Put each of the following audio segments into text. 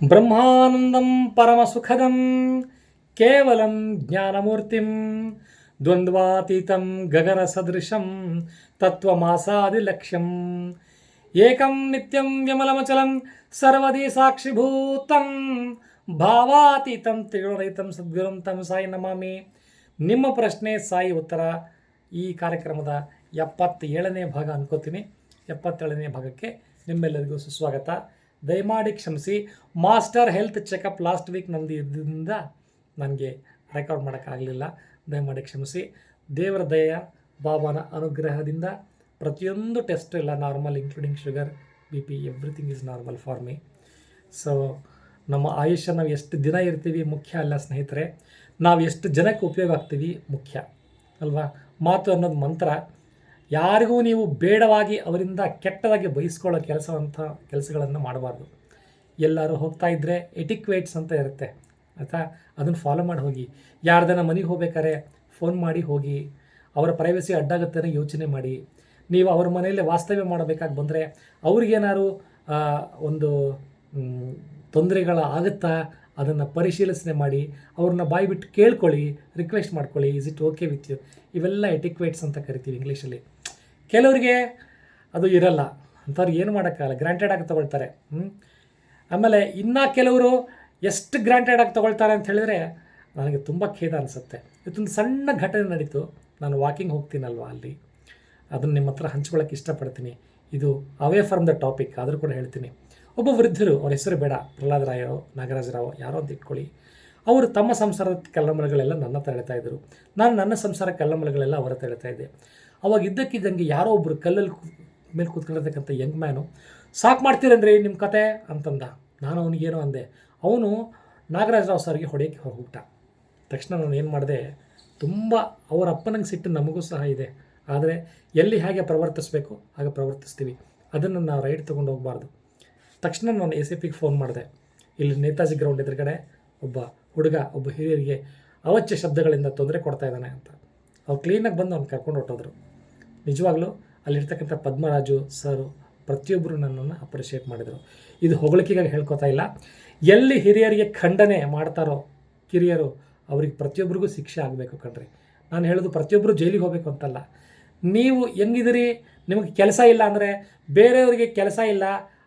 ಬ್ರಹ್ಮಾನಂದಂ ಪರಮಸುಖದಂ ಕೇವಲಂ ಜ್ಞಾನಮೂರ್ತಿಂ ದ್ವಂದ್ವಾತೀತಂ ಗಗನಸದೃಶಂ ತತ್ವಮಾಸಾದಿಲಕ್ಷ್ಯಂ ಏಕಂ ನಿತ್ಯಂ ವಿಮಲಮಚಲಂ ಸರ್ವದಿ ಸಾಕ್ಷಿಭೂತಂ ಭಾವಾತೀತಂ ತಿಳುರಹಿತಂ ಸದ್ಗುರುಂ ತಂ ಸಾಯಿ ನಮಾಮಿ ನಿಮ್ಮ ಪ್ರಶ್ನೆ ಸಾಯಿ ಉತ್ತರ ಈ ಕಾರ್ಯಕ್ರಮದ ಎಪ್ಪತ್ತೇಳನೇ ಭಾಗ ಅನ್ಕೋತೀನಿ ಎಪ್ಪತ್ತೇಳನೇ ಭಾಗಕ್ಕೆ ನಿಮ್ಮೆಲ್ಲರಿಗೂ ಸುಸ್ವಾಗತ ದಯಮಾಡಿ ಕ್ಷಮಿಸಿ. Master health checkup last week ನಂದು ಇದ್ದರಿಂದ ನನಗೆ ರೆಕಾರ್ಡ್ ಮಾಡೋಕ್ಕಾಗಲಿಲ್ಲ. ದಯಮಾಡಿ ಕ್ಷಮಿಸಿ. ದೇವರ ದಯ ಬಾಬಾನ ಅನುಗ್ರಹದಿಂದ ಪ್ರತಿಯೊಂದು ಟೆಸ್ಟ್ ಎಲ್ಲ normal including sugar B P everything is normal for me so ನಮ್ಮ ಆಯುಷ್ಯ ನಾವು ಎಷ್ಟು ದಿನ ಇರ್ತೀವಿ ಮುಖ್ಯ ಅಲ್ಲ ಸ್ನೇಹಿತರೆ. ನಾವು ಎಷ್ಟು ಜನಕ್ಕೆ ಉಪಯೋಗ ಆಗ್ತೀವಿ ಮುಖ್ಯ, ಅಲ್ವಾ? ಮಾತು ಅನ್ನೋದು ಮಂತ್ರ. ಯಾರಿಗೂ ನೀವು ಬೇಡವಾಗಿ ಅವರಿಂದ ಕೆಟ್ಟದಾಗಿ ಬಯಸ್ಕೊಳ್ಳೋ ಕೆಲಸವಂಥ ಕೆಲಸಗಳನ್ನು ಮಾಡಬಾರ್ದು. ಎಲ್ಲರೂ ಹೋಗ್ತಾ ಇದ್ದರೆ ಎಟಿಕ್ವೇಟ್ಸ್ ಅಂತ ಇರುತ್ತೆ. ಆಯಿತಾ? ಅದನ್ನು ಫಾಲೋ ಮಾಡಿ ಹೋಗಿ. ಯಾರ್ದನ ಮನೆಗೆ ಹೋಗ್ಬೇಕಾದ್ರೆ ಫೋನ್ ಮಾಡಿ ಹೋಗಿ. ಅವರ ಪ್ರೈವಸಿ ಅಡ್ಡಾಗುತ್ತೆ ಯೋಚನೆ ಮಾಡಿ. ನೀವು ಅವ್ರ ಮನೆಯಲ್ಲೇ ವಾಸ್ತವ್ಯ ಮಾಡಬೇಕಾಗಿ ಬಂದರೆ ಅವ್ರಿಗೇನಾದ್ರು ಒಂದು ತೊಂದರೆಗಳ ಆಗುತ್ತಾ? ಅದನ್ನು ಪರಿಶೀಲಿಸನೆ ಮಾಡಿ. ಅವ್ರನ್ನ ಬಾಯಿ ಬಿಟ್ಟು ಕೇಳ್ಕೊಳ್ಳಿ ರಿಕ್ವೆಸ್ಟ್ ಮಾಡ್ಕೊಳ್ಳಿ is it okay with you ಇವೆಲ್ಲ ಎಟಿಕ್ವೇಟ್ಸ್ ಅಂತ ಕರಿತೀವಿ ಇಂಗ್ಲೀಷಲ್ಲಿ ಕೆಲವರಿಗೆ ಅದು ಇರಲ್ಲ. ಅಂಥವ್ರು ಏನು ಮಾಡೋಕ್ಕಾಗಲ್ಲ. ಗ್ರಾಂಟೆಡ್ ಆಗಿ ತೊಗೊಳ್ತಾರೆ? ಆಮೇಲೆ ಇನ್ನು ಕೆಲವರು ಎಷ್ಟು ಗ್ರಾಂಟೆಡ್ ಆಗಿ ತೊಗೊಳ್ತಾರೆ ಅಂತ ಹೇಳಿದ್ರೆ ನನಗೆ ತುಂಬ ಖೇದ ಅನಿಸುತ್ತೆ. ಇದೊಂದು ಸಣ್ಣ ಘಟನೆ ನಡೀತು. ನಾನು ವಾಕಿಂಗ್ ಹೋಗ್ತೀನಲ್ವ ಅಲ್ಲಿ? ಅದನ್ನು ನಿಮ್ಮ ಹತ್ರ ಹಂಚ್ಕೊಳ್ಳೋಕೆ ಇಷ್ಟಪಡ್ತೀನಿ. ಇದು ಅವೇ ಫ್ರಮ್ ದ ಟಾಪಿಕ್ ಆದರೂ ಕೂಡ ಹೇಳ್ತೀನಿ. ಒಬ್ಬ ವೃದ್ಧರು, ಅವ್ರ ಹೆಸರು ಬೇಡ. ಪ್ರಹ್ಲಾದ್ ರಾಯೋ ನಾಗರಾಜರಾವ್ ಯಾರೋ ಅಂತ ಇಟ್ಕೊಳ್ಳಿ. ಅವರು ತಮ್ಮ ಸಂಸಾರದ ಕಲ್ಲಮಲಗಳೆಲ್ಲ ನನ್ನ ಹತ್ರ ಹೇಳ್ತಾ ಇದ್ದರು ನಾನು ನನ್ನ ಸಂಸಾರ ಕಲ್ಲಮಲಗಳೆಲ್ಲ ಅವರ ಹತ್ರ ಹೇಳ್ತಾ ಇದ್ದೆ. ಅವಾಗ ಇದ್ದಕ್ಕಿದ್ದಂಗೆ ಯಾರೋ ಒಬ್ಬರು ಕಲ್ಲಲ್ಲಿ ಮೇಲೆ ಕೂತ್ಕೊಂಡಿರ್ತಕ್ಕಂಥ ಯಂಗ್ ಮ್ಯಾನು ಸಾಕು ಮಾಡ್ತೀರನ್ರಿ ನಿಮ್ಮ ಕತೆ? ಅಂತಂದ. ನಾನು ಅವನಿಗೇನೋ ಅಂದೆ. ಅವನು ನಾಗರಾಜರಾವ್ ಸರ್ಗೆ ಹೊಡೆಯೋಕ್ಕೆ ಹೋಗ್ಬಿಟ್ಟ ತಕ್ಷಣ ನಾನು ಏನು ಮಾಡಿದೆ, ತುಂಬ ಅವರ ಅಪ್ಪನಂಗೆ ಸಿಟ್ಟು ನಮಗೂ ಸಹ ಇದೆ. ಆದರೆ ಎಲ್ಲಿ ಹೇಗೆ ಪ್ರವರ್ತಿಸಬೇಕು ಹಾಗೆ ಪ್ರವರ್ತಿಸ್ತೀವಿ. ಅದನ್ನು ನಾವು ರೈಡ್ ತೊಗೊಂಡು ಹೋಗಬಾರ್ದು. ತಕ್ಷಣ ನಾನು ಎ ಸಿ ಪಿಗೆ ಫೋನ್ ಮಾಡಿದೆ. ಇಲ್ಲಿ ನೇತಾಜಿ ಗ್ರೌಂಡ್ ಎದುರುಗಡೆ ಒಬ್ಬ ಹುಡುಗ, ಒಬ್ಬ ಹಿರಿಯರಿಗೆ ಅವಚ್ಯ ಶಬ್ದಗಳಿಂದ ತೊಂದರೆ ಕೊಡ್ತಾ ಇದ್ದಾನೆ ಅಂತ. ಅವ್ರು ಕ್ಲೀನಾಗಿ ಬಂದು ಅವ್ನು ಕರ್ಕೊಂಡು ಹೊಟ್ಟೋದ್ರು ನಿಜವಾಗ್ಲೂ ಅಲ್ಲಿರ್ತಕ್ಕಂಥ ಪದ್ಮರಾಜು ಸರು ಪ್ರತಿಯೊಬ್ಬರು ನನ್ನನ್ನು ಅಪ್ರಿಷಿಯೇಟ್ ಮಾಡಿದರು. ಇದು ಹೊಗಳಿಕೆಗಾಗಿ ಹೇಳ್ಕೊತಾ ಇಲ್ಲ. ಎಲ್ಲಿ ಹಿರಿಯರಿಗೆ ಖಂಡನೆ ಮಾಡ್ತಾರೋ ಕಿರಿಯರು ಅವ್ರಿಗೆ ಪ್ರತಿಯೊಬ್ಬರಿಗೂ ಶಿಕ್ಷೆ ಆಗಬೇಕು ಕಣ್ರಿ. ನಾನು ಹೇಳೋದು ಪ್ರತಿಯೊಬ್ಬರು ಜೈಲಿಗೆ ಹೋಗಬೇಕು ಅಂತಲ್ಲ. ನೀವು ಹೆಂಗಿದಿರಿ ನಿಮಗೆ ಕೆಲಸ ಇಲ್ಲ ಅಂದರೆ ಬೇರೆಯವರಿಗೆ ಕೆಲಸ ಇಲ್ಲ,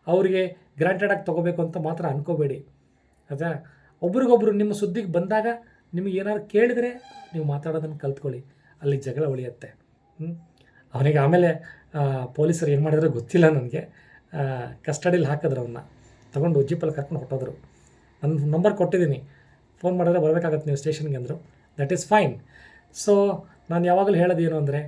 ಅವರಿಗೆ ಗ್ರಾಂಟೆಡ್ ಆಗಿ ತೊಗೋಬೇಕು ಅಂತ ಮಾತ್ರ ಅನ್ಕೋಬೇಡಿ. ಅದಾ ಒಬ್ರಿಗೊಬ್ರು ನಿಮ್ಮ ಸುದ್ದಿಗೆ ಬಂದಾಗ ನಿಮಗೆ ಏನಾದ್ರು ಕೇಳಿದರೆ ನೀವು ಮಾತಾಡೋದನ್ನು ಕಲ್ತ್ಕೊಳ್ಳಿ. ಅಲ್ಲಿ ಜಗಳ ಉಳಿಯುತ್ತೆ. ಹ್ಮ್? ಅವನಿಗೆ ಆಮೇಲೆ ಪೊಲೀಸರು ಏನು ಮಾಡಿದ್ರು ಗೊತ್ತಿಲ್ಲ ನನಗೆ. ಕಸ್ಟಡಿಲಿ ಹಾಕಿದ್ರು ಅವನ್ನ ತೊಗೊಂಡು ಜೀಪಲ್ಲಿ ಕರ್ಕೊಂಡು ಹೊಟ್ಟೋದ್ರು ನನ್ನ ನಂಬರ್ ಕೊಟ್ಟಿದ್ದೀನಿ. ಫೋನ್ ಮಾಡಿದ್ರೆ ಬರಬೇಕಾಗತ್ತೆ ನೀವು ಸ್ಟೇಷನ್ಗೆ ಅಂದರು. ದಟ್ ಈಸ್ ಫೈನ್ ಸೊ ನಾನು ಯಾವಾಗಲೂ ಹೇಳೋದು ಏನು ಅಂದರೆ,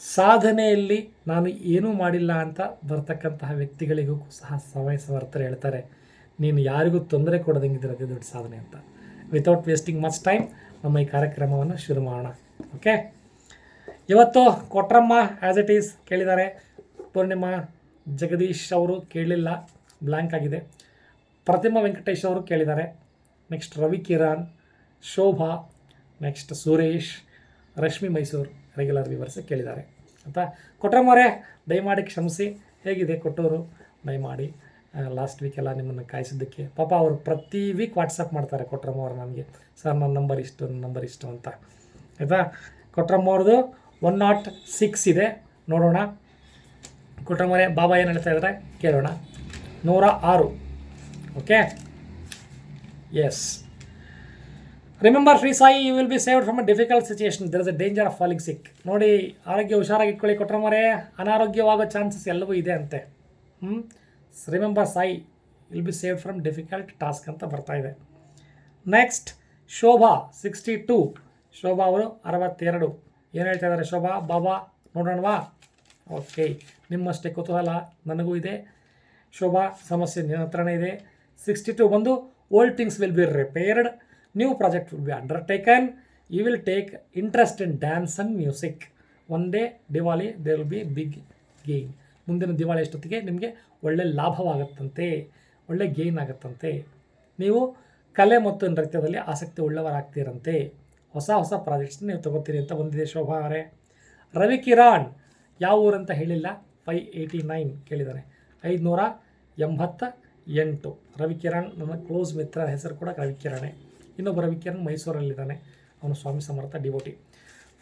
ಸಾಧನೆಯಲ್ಲಿ ನಾನು ಏನೂ ಮಾಡಿಲ್ಲ ಅಂತ ಬರ್ತಕ್ಕಂತಹ ವ್ಯಕ್ತಿಗಳಿಗೂ ಸಹ ಸಮಯ ಸಮರ್ಥರು ಹೇಳ್ತಾರೆ, ನೀನು ಯಾರಿಗೂ ತೊಂದರೆ ಕೊಡೋದಂಗಿದ್ರೆ ಅದೇ ದೊಡ್ಡ ಸಾಧನೆ ಅಂತ. ವಿತೌಟ್ ವೇಸ್ಟಿಂಗ್ ಮಚ್ ಟೈಮ್ ನಮ್ಮ ಈ ಕಾರ್ಯಕ್ರಮವನ್ನು ಶುರು ಮಾಡೋಣ. ಓಕೆ ಇವತ್ತು ಕೊಟ್ರಮ್ಮ ಆ್ಯಸ್ ಇಟ್ ಈಸ್ ಕೇಳಿದ್ದಾರೆ. ಪೂರ್ಣಿಮಾ ಜಗದೀಶ್ ಅವರು ಕೇಳಲಿಲ್ಲ ಬ್ಲ್ಯಾಂಕ್ ಆಗಿದೆ. ಪ್ರತಿಮಾ ವೆಂಕಟೇಶ್ ಅವರು ಕೇಳಿದ್ದಾರೆ. Next Ravi Kiran, Shobha next Suresh, Rashmi Mysuru regular viewers ಕೇಳಿದ್ದಾರೆ. ಅಂತ ಕೊಟ್ರಮ್ಮರೇ ದಯಮಾಡಿ ಕ್ಷಮಿಸಿ. ಹೇಗಿದೆ ಕೊಟ್ಟವರು ದಯಮಾಡಿ ಲಾಸ್ಟ್ ವೀಕೆಲ್ಲ ನಿಮ್ಮನ್ನು ಕಾಯಿಸಿದ್ದಕ್ಕೆ. ಪಾಪ ಅವರು ಪ್ರತಿ ವೀಕ್ ವಾಟ್ಸಪ್ ಮಾಡ್ತಾರೆ ಕೊಟ್ರಮ್ಮ ಅವರು ನನಗೆ ಸರ್ ನನ್ನ ನಂಬರ್ ಇಷ್ಟು ನನ್ನ ನಂಬರ್ ಇಷ್ಟು ಅಂತ. ಆಯಿತಾ? ಕೊಟ್ರಮ್ಮ ಅವ್ರದ್ದು ಒನ್ ನಾಟ್ ಸಿಕ್ಸ್ ಇದೆ. ನೋಡೋಣ. ಕೊಟ್ರಮ್ಮರೇ ಬಾಬಾ ಏನು ಹೇಳ್ತಾ ಇದ್ದಾರೆ ಕೇಳೋಣ. ನೂರ ಆರು okay? Yes remember Shri Sai you will be saved from a difficult situation there is a danger of falling sick ನೋಡಿ, ಆರೋಗ್ಯ ಹುಷಾರಾಗಿ ಇಟ್ಕೊಳ್ಳಿ ಕೊಟ್ರಮರೆ. ಅನಾರೋಗ್ಯವಾಗೋ ಚಾನ್ಸಸ್ ಎಲ್ಲವೂ ಇದೆ ಅಂತೆ. ಹ್ಞೂ remember Sai will be saved from difficult task ಅಂತ ಬರ್ತಾ ಇದೆ. Next Shobha sixty two Shobha ಅವರು ಅರವತ್ತೆರಡು. ಏನು ಹೇಳ್ತಾ ಇದ್ದಾರೆ? ಶೋಭಾ ಬಾಬಾ ನೋಡೋಣವಾ? ಓಕೆ ನಿಮ್ಮಷ್ಟೇ ಕುತೂಹಲ ನನಗೂ ಇದೆ. ಶೋಭಾ, ಸಮಸ್ಯೆ ನಿನ್ನ ಹತ್ರನೇ ಇದೆ. ಸಿಕ್ಸ್ಟಿ ಟು ಬಂದು old things will be repaired new project will be undertaken you will take interest in dance and music one day Diwali there will be big gain ಮುಂದಿನ ದಿವಾಳಿ ಎಷ್ಟೊತ್ತಿಗೆ? ನಿಮಗೆ ಒಳ್ಳೆ ಲಾಭವಾಗುತ್ತಂತೆ. ಒಳ್ಳೆ ಗೇನ್ ಆಗುತ್ತಂತೆ. ನೀವು ಕಲೆ ಮತ್ತು ನೃತ್ಯದಲ್ಲಿ ಆಸಕ್ತಿ ಉಳ್ಳವರಾಗ್ತೀರಂತೆ ಹೊಸ ಹೊಸ ಪ್ರಾಜೆಕ್ಟ್ಸ್ನ ನೀವು ತಗೋತೀರಿ ಅಂತ ಬಂದಿದೆ ಶೋಭಾ ಅವರೇ. ರವಿ ಕಿರಾಣ್, ಯಾವ ಊರಂತ ಹೇಳಿಲ್ಲ? ಫೈ ಏಯ್ಟಿ ನೈನ್ ಕೇಳಿದ್ದಾರೆ. ಐದುನೂರ ಎಂಬತ್ತ ಎಂಟು ರವಿಕಿರಣ್ ನನ್ನ ಕ್ಲೋಸ್ ಮಿತ್ರ ಹೆಸರು ಕೂಡ ರವಿ ಕಿರಣೆ. ಇನ್ನೊಬ್ಬ ರವಿ ಕಿರಣ್ ಮೈಸೂರಲ್ಲಿದ್ದಾನೆ. ಅವನು Swami Samarth devotee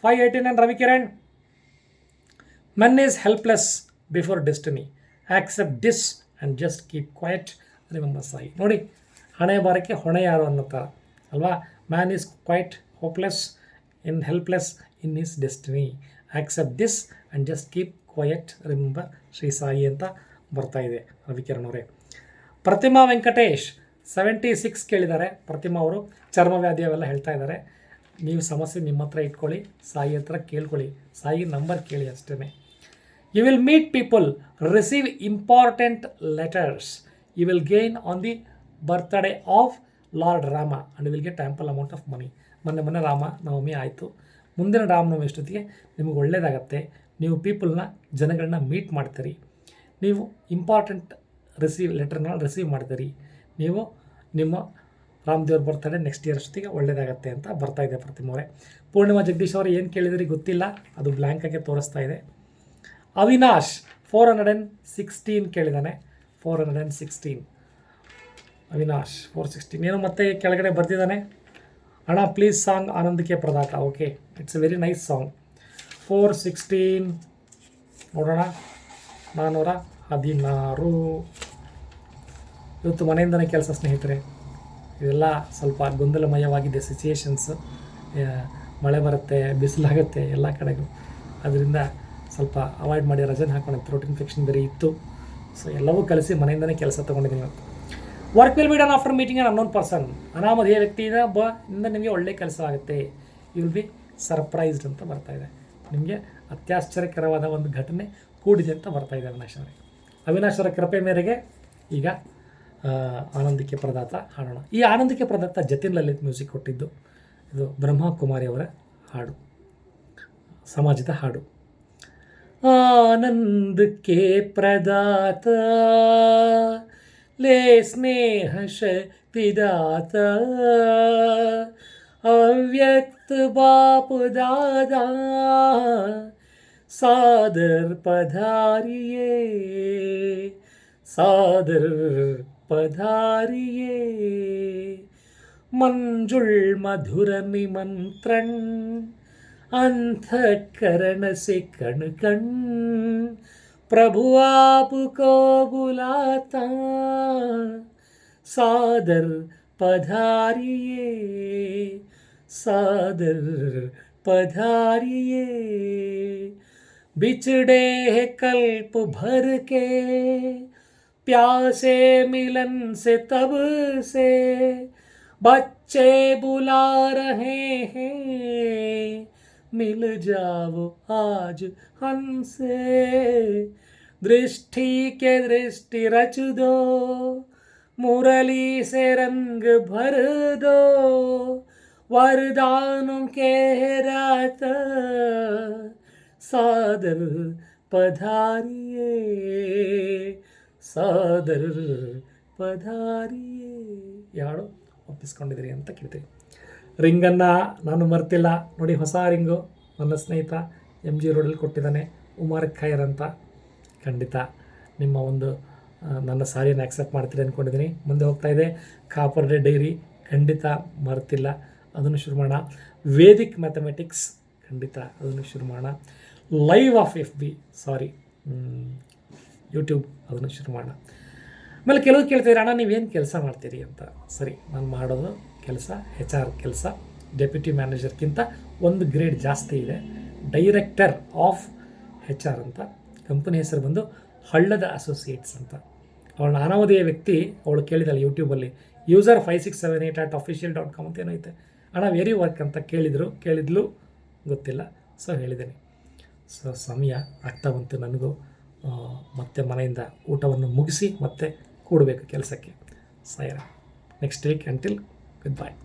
five eighty nine Ravikiran men is helpless before destiny accept this and just keep quiet remember Sai ನೋಡಿ ಹಣೆ ಬಾರಕ್ಕೆ ಹೊಣೆ ಯಾರು ಅನ್ನೋ ಥರ, ಅಲ್ವಾ? Man is quite hopeless and helpless in his destiny accept this and just keep quiet remember Shri Sai ಅಂತ ಬರ್ತಾ ಇದೆ, ರವಿಕಿರಣ್ ಅವರೇ. ಪ್ರತಿಮಾ ವೆಂಕಟೇಶ್ ಸೆವೆಂಟಿ ಸಿಕ್ಸ್ ಕೇಳಿದ್ದಾರೆ. ಪ್ರತಿಮಾ ಅವರು ಚರ್ಮವ್ಯಾಧಿ ಅವೆಲ್ಲ ಹೇಳ್ತಾ ಇದ್ದಾರೆ. ನೀವು ಸಮಸ್ಯೆ ನಿಮ್ಮ ಹತ್ರ ಇಟ್ಕೊಳ್ಳಿ ಸಾಯಿ ಹತ್ರ ಕೇಳ್ಕೊಳ್ಳಿ. ಸಾಯಿ ನಂಬರ್ ಕೇಳಿ ಅಷ್ಟೇ you will meet people receive important letters you will gain on the birthday of lord Rama and will get ample amount of money ಮೊನ್ನೆ ಮೊನ್ನೆ ರಾಮ ನವಮಿ ಆಯಿತು. ಮುಂದಿನ ರಾಮನವಮಿ ಅಷ್ಟೊತ್ತಿಗೆ ನಿಮಗೆ ಒಳ್ಳೆಯದಾಗತ್ತೆ ನೀವು ಪೀಪಲ್ನ ಜನಗಳನ್ನ ಮೀಟ್ ಮಾಡ್ತೀರಿ. ನೀವು ಇಂಪಾರ್ಟೆಂಟ್ ರಿಸೀವ್ ಲೆಟರ್ನ ರಿಸೀವ್ ಮಾಡ್ತೀರಿ. ನೀವು ನಿಮ್ಮ ರಾಮದೇವ್ರ ಬರ್ತಾರೆ ನೆಕ್ಸ್ಟ್ ಇಯರ್ ಅಷ್ಟೊತ್ತಿಗೆ ಒಳ್ಳೆಯದಾಗತ್ತೆ ಅಂತ ಬರ್ತಾ ಇದೆ ಪ್ರತಿಮವರೇ ಪೂರ್ಣಿಮಾ ಜಗದೀಶ್ ಅವರು ಏನು ಕೇಳಿದ್ರಿ ಗೊತ್ತಿಲ್ಲ. ಅದು ಬ್ಲ್ಯಾಂಕಾಗೆ ತೋರಿಸ್ತಾ ಇದೆ. Avinash four hundred and sixteen ಕೇಳಿದ್ದಾನೆ four hundred and sixteen Avinash four sixteen ಏನೋ ಮತ್ತೆ ಕೆಳಗಡೆ ಬರ್ತಿದ್ದಾನೆ ಅಣ್ಣ ಪ್ಲೀಸ್ ಸಾಂಗ್ ಆನಂದಕ್ಕೆ ಪ್ರದಾತ okay it's a very nice song four sixteen ನೋಡೋಣ. ನಾನ್ನೂರ ಹದಿನಾರು. ಇವತ್ತು ಮನೆಯಿಂದನೇ ಕೆಲಸ ಸ್ನೇಹಿತರೆ ಇದೆಲ್ಲ ಸ್ವಲ್ಪ ಗೊಂದಲಮಯವಾಗಿದೆ ಸಿಚುಯೇಷನ್ಸ್ ಮಳೆ ಬರುತ್ತೆ, ಬಿಸಿಲಾಗುತ್ತೆ ಎಲ್ಲ ಕಡೆಗೂ. ಅದರಿಂದ ಸ್ವಲ್ಪ ಅವಾಯ್ಡ್ ಮಾಡಿ ರಜೆ ಹಾಕೊಂಡು ಥ್ರೋಟ್ ಇನ್ಫೆಕ್ಷನ್ ಬೇರೆ ಇತ್ತು. ಸೊ ಎಲ್ಲವೂ ಕಲಿಸಿ ಮನೆಯಿಂದನೇ ಕೆಲಸ ತೊಗೊಂಡಿದ್ದೀನಿ ಇವತ್ತು. Work will be done after meeting an unknown person ಅನಾಮಧೇಯ ವ್ಯಕ್ತಿಯಿಂದ ಬ, ಇಂದ ನಿಮಗೆ ಒಳ್ಳೆ ಕೆಲಸ ಆಗುತ್ತೆ ಯು ವಿಲ್ ಬಿ ಸರ್ಪ್ರೈಸ್ಡ್ ಅಂತ ಬರ್ತಾ ಇದೆ. ನಿಮಗೆ ಅತ್ಯಾಶ್ಚರ್ಯಕರವಾದ ಒಂದು ಘಟನೆ ಕೂಡಿದೆ ಅಂತ ಬರ್ತಾ ಇದೆ ಅವಿನಾಶ್ ಅವರಿಗೆ ಅವಿನಾಶರ ಕೃಪೆ ಮೇರೆಗೆ ಈಗ ಆನಂದಕ್ಕೆ ಪ್ರದಾತ ಹಾಡೋಣ. ಈ ಆನಂದಕ್ಕೆ ಪ್ರದಾತ ಜತಿನ್ ಲಲಿತ್ ಮ್ಯೂಸಿಕ್ ಕೊಟ್ಟಿದ್ದು. ಇದು ಬ್ರಹ್ಮಕುಮಾರಿ ಅವರ ಹಾಡು. ಸಮಾಜದ ಹಾಡು. ಆನಂದಕ್ಕೆ ಪ್ರದಾತ ले स्नेह शक्तिदाता अव्यक्त बाप दादा, सादर पधारिए सादर पधारिए। मंजुल मधुर निमंत्रण अंतकरण से कण कण प्रभु आपको बुलाता, सादर पधारिए सादर पधारिए। बिछड़े है कल्प भर के, प्यासे मिलन से तब से, बच्चे बुला रहे मिल जाओ आज हमसे दृष्टि के दृष्टि रच दो मुरली से रंग भर दो वरदानों के रात सादर पधारिए ಸಾದರ್ ಪಧಾರಿಯೇ ಯಾಳು ಒಪ್ಪಿಸ್ಕೊಂಡಿದ್ದೀರಿ ಅಂತ ಕೇಳ್ತೀವಿ ರಿಂಗನ್ನು ನಾನು ಮರ್ತಿಲ್ಲ. ನೋಡಿ ಹೊಸ ರಿಂಗು. ನನ್ನ ಸ್ನೇಹಿತ ಎಂ ಜಿ ರೋಡಲ್ಲಿ ಕೊಟ್ಟಿದ್ದಾನೆ. ಉಮರ್ ಖೈರ್ ಅಂತ. ಖಂಡಿತ ನಿಮ್ಮ ಒಂದು ನನ್ನ ಸಾರಿಯನ್ನು ಆಕ್ಸೆಪ್ಟ್ ಮಾಡ್ತೀರಿ ಅಂದ್ಕೊಂಡಿದ್ದೀನಿ ಮುಂದೆ ಹೋಗ್ತಾ ಇದೆ. ಕಾಪರ್ ಡೇ ಡೈರಿ ಖಂಡಿತ ಮರ್ತಿಲ್ಲ. ಅದನ್ನು ಶುರು ಮಾಡೋಣ. ವೇದಿಕ್ ಮ್ಯಾಥಮೆಟಿಕ್ಸ್ ಖಂಡಿತ ಅದನ್ನು ಶುರು ಮಾಡೋಣ. Live of F B sorry YouTube ಅದನ್ನು ಶುರು ಮಾಡೋಣ. ಆಮೇಲೆ ಕೆಲವು ಕೇಳ್ತಿದ್ರೆ ಅಣ್ಣ, ನೀವೇನು ಕೆಲಸ ಮಾಡ್ತೀರಿ? ಅಂತ. ಸರಿ, ನಾನು ಮಾಡೋದು ಕೆಲಸ ಹೆಚ್ ಆರ್ ಕೆಲಸ ಡೆಪ್ಯೂಟಿ ಮ್ಯಾನೇಜರ್ಗಿಂತ ಒಂದು ಗ್ರೇಡ್ ಜಾಸ್ತಿ ಇದೆ. ಡೈರೆಕ್ಟರ್ ಆಫ್ ಹೆಚ್ ಆರ್ ಅಂತ. ಕಂಪನಿ ಹೆಸರು ಬಂದು ಹಳ್ಳದ ಅಸೋಸಿಯೇಟ್ಸ್ ಅಂತ. ಅವಳ ಅನಾಮಧೇಯ ವ್ಯಕ್ತಿ ಅವಳು ಕೇಳಿದಳು ಯೂಟ್ಯೂಬಲ್ಲಿ user five six seven eight at official dot com ಅಂತ ಏನೈತೆ ಅಣ್ಣ ವೆರಿ ವರ್ಕ್ ಅಂತ ಕೇಳಿದರು, ಕೇಳಿದ್ಲು, ಗೊತ್ತಿಲ್ಲ. ಸೊ ಹೇಳಿದ್ದೀನಿ. ಸೊ ಸಮಯ ಆಗ್ತಾ ಬಂತು ನನಗೂ. ಮತ್ತೆ ಮನೆಯಿಂದ ಊಟವನ್ನು ಮುಗಿಸಿ ಮತ್ತೆ ಕೂಡಬೇಕು ಕೆಲಸಕ್ಕೆ. ಸಾಯರ next week until good bye